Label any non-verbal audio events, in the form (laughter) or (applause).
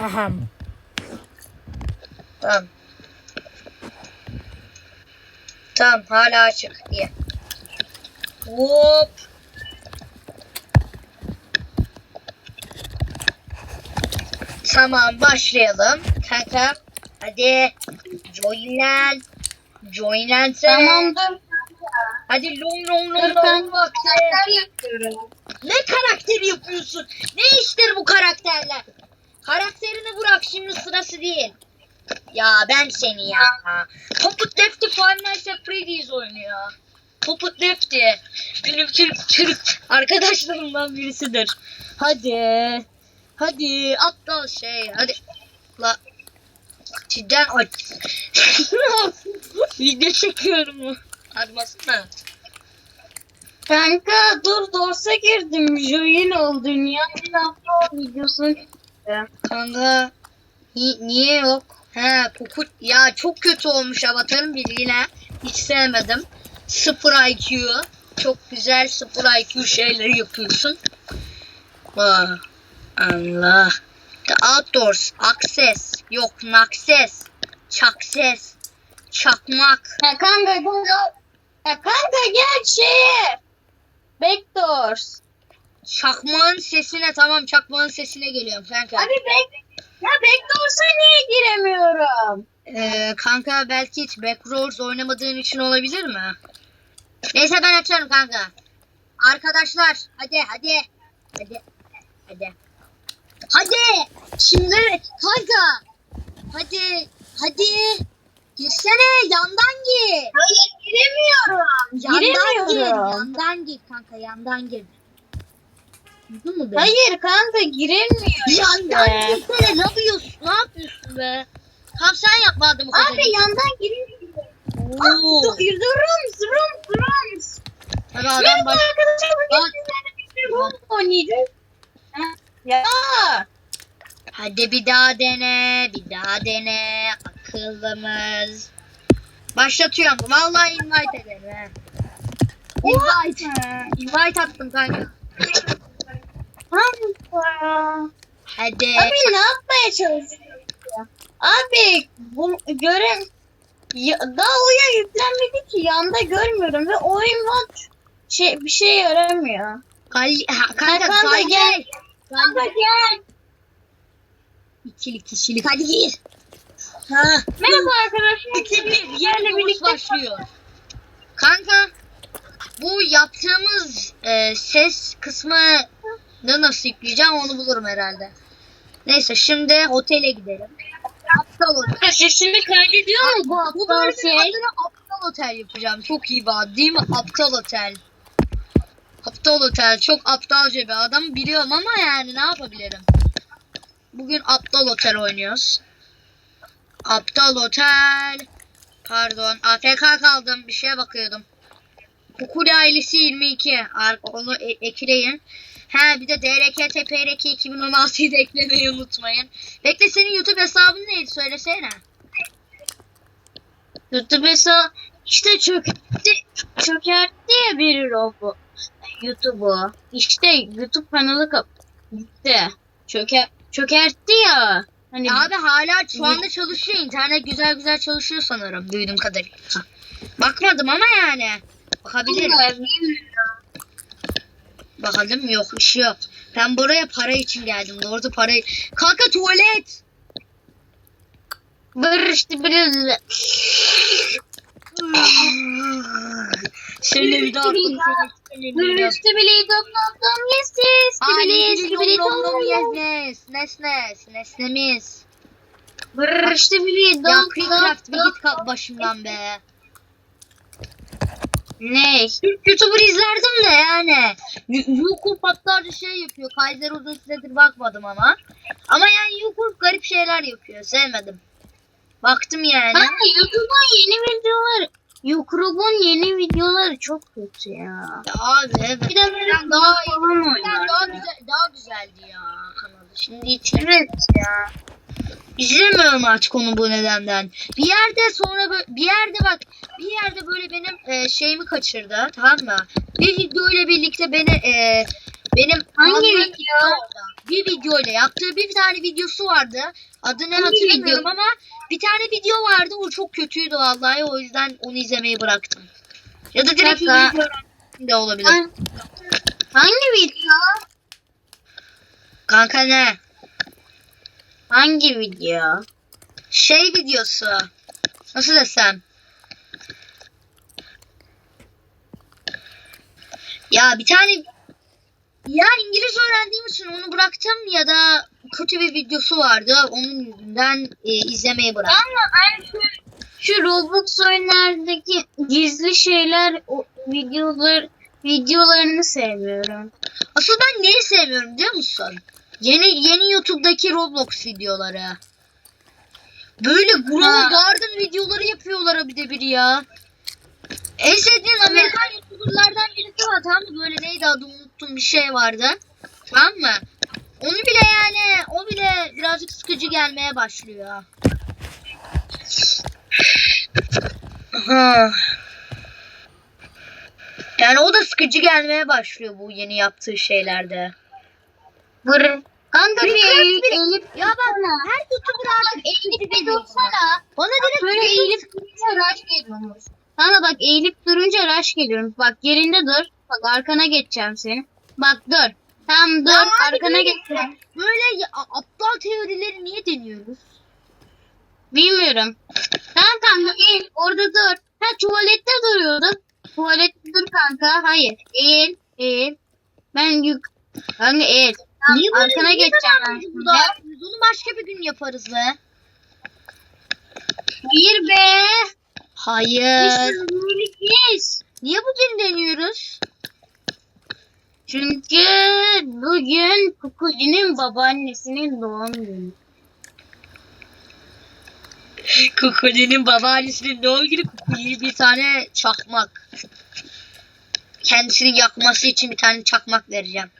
Aha. Tamam. Tamam hala açık diye. Hop. Tamam başlayalım. Kanka hadi joinen. Joinensene. Tamamdır. Hadi long long long long vakti. karakter yapıyorum. Ne karakteri yapıyorsun? Ne iştir bu karakterler? Şimdi sırası değil. Ya ben seni ya. Puppet Lefty at Freddy's oynuyor. Puppet Lefty. Benim Türk, Türk arkadaşlarımdan birisidir. Hadi. Hadi aptal şey. Hadi. La. Cidden aç. (laughs) Video çekiyorum. Hadi basana. Kanka dur Dors'a girdim. Join oldu. Dünyanın hafta videosunu Kanka ni- niye yok? He Pukut ya çok kötü olmuş avatarın bilgine. Hiç sevmedim. Sıfır IQ. Çok güzel sıfır IQ şeyleri yapıyorsun. Aa, Allah. The outdoors. Access. Yok nakses. Çakses. Çakmak. Ya kanka kanka. Ya kanka gel şeye. Backdoors. Çakmağın sesine tamam çakmağın sesine geliyorum kanka. Abi back ya Backdoors'a niye giremiyorum? Ee, kanka belki hiç Backroads oynamadığın için olabilir mi? Neyse ben açarım kanka. Arkadaşlar hadi hadi. Hadi. Hadi. Hadi. Şimdi kanka. Hadi. Hadi. Girsene yandan gir. Hayır giremiyorum. Yandan gir. Giremiyorum. Yandan gir kanka yandan gir. Duydun mu beni? Hayır kanka giremiyorum. Yandan işte. girsene. Ne yapıyorsun? Ne yapıyorsun be? Tamam sen yapma adamı Abi yandan giremiyorum. Oo. Dur, Rooms, rooms, rooms. Tabii adam Merhaba baş... Bak. room oynayacağız. Ya. Hadi bir daha dene, bir daha dene. Akıllımız. Başlatıyorum. Vallahi invite ederim. Invite. Invite attım kanka. Hadi. Abi ne yapmaya çalışıyorsun? ya? Abi bu gören ya, daha oyun yüklenmedi ki yanda görmüyorum ve oyun var şey bir şey yaramıyor. Gal ha, kanka, Kanka, Galil. gel. Kanka gel. İkili kişilik. Hadi gir. Ha. Merhaba arkadaşlar. İki bir. Yerle birlikte başlıyor. Kanka. Bu yaptığımız e, ses kısmını nasıl yükleyeceğim onu bulurum herhalde. Neyse şimdi otele gidelim. Aptal otel. Sesini kaydediyor mu bu Bu aptal bölümün şey? adını aptal otel yapacağım. Çok iyi ad değil mi? Aptal otel. Aptal otel. Çok aptalca bir adam biliyorum ama yani ne yapabilirim? Bugün aptal otel oynuyoruz. Aptal otel. Pardon. AFK kaldım. Bir şeye bakıyordum. Kukuli ailesi 22. Ar- Onu e- ekleyin. Ha bir de DRK TPRK 2016'yı da eklemeyi unutmayın. Bekle senin YouTube hesabın neydi söylesene. YouTube hesabı işte çökertti, çökertti ya biri robu YouTube'u. İşte YouTube kanalı kap gitti. Çöker, çökertti ya. Hani Abi hala şu anda çalışıyor. İnternet güzel güzel çalışıyor sanırım. Duyduğum kadarıyla. Bakmadım ama yani. Bakabilirim. Bakalım yok iş yok. Ben buraya para için geldim. Doğru parayı. Kanka tuvalet. Barıştı biraz. Şöyle bir daha Barıştı bile dom dom dom yes yes. Skibili skibili dom dom yes. Nesnes. Nesnes. Nesnemiz. Barıştı bile Ya dom dom Creecraft bir git kalk başımdan be. Ne? YouTuber izlerdim de yani. Y- Yukup hatta şey yapıyor. Kaiser uzun süredir bakmadım ama. Ama yani Yukup garip şeyler yapıyor. Sevmedim. Baktım yani. Kanka YouTube'un yeni videoları YouTube'un yeni videoları çok kötü ya. Ya abi evet. Bir de böyle daha daha, falan oynar. daha güzel daha güzeldi ya kanalı. Şimdi hiç Evet ya. İzlemiyorum artık onu bu nedenden. Bir yerde sonra bir yerde bak bir yerde böyle benim e, şeyimi kaçırdı tamam mı? Bir videoyla birlikte beni e, benim Hangi video? bir videoyla yaptığı bir tane videosu vardı. Adını Hangi hatırlamıyorum video? ama bir tane video vardı. O çok kötüydü vallahi. O yüzden onu izlemeyi bıraktım. Ya da direkt öğrendim de olabilir. Hangi video? Kanka ne? Hangi video? Şey videosu. Nasıl desem? Ya bir tane ya İngilizce öğrendiğim için onu bıraktım ya da kötü bir videosu vardı. Onun yüzünden e, izlemeyi bıraktım. Ama ben şu, şu Roblox oyunlardaki gizli şeyler o videolar videolarını sevmiyorum. Asıl ben neyi sevmiyorum biliyor musun? Yeni yeni YouTube'daki Roblox videoları. Böyle Grow Ha. Garden videoları yapıyorlar bir de biri ya. En sevdiğim Amerikan YouTuber'lardan birisi var tamam mı? Böyle neydi adı unuttum bir şey vardı. Tamam mı? Onu bile yani o bile birazcık sıkıcı gelmeye başlıyor. Aha. Yani o da sıkıcı gelmeye başlıyor bu yeni yaptığı şeylerde. Vır. Kanka bir eğilip, bile- eğilip Ya bak her YouTuber artık eğilip bir dursana. Bana direkt Böyle eğilip durunca rush geliyormuş. Kanka bak eğilip durunca rush geliyorum. Bak yerinde dur. Bak arkana geçeceğim seni. Bak dur. Tam dur Ya arkana geçeceğim. Böyle aptal teorileri niye deniyoruz? Bilmiyorum. Tamam kanka eğil orada dur. Ha tuvalette duruyordun. Tuvalette dur kanka. Hayır. Eğil. Eğil. Ben yük. Kanka eğil. Niye böyle arkana geçeceğim ben. biz burada yapıyoruz? Onu başka bir gün yaparız be. Hayır be. Hayır. Biz Niye bugün deniyoruz? Çünkü bugün Kukuli'nin babaannesinin doğum günü. (laughs) Kukuli'nin babaannesinin doğum günü Kukuli'ye bir tane çakmak. Kendisini yakması için bir tane çakmak vereceğim.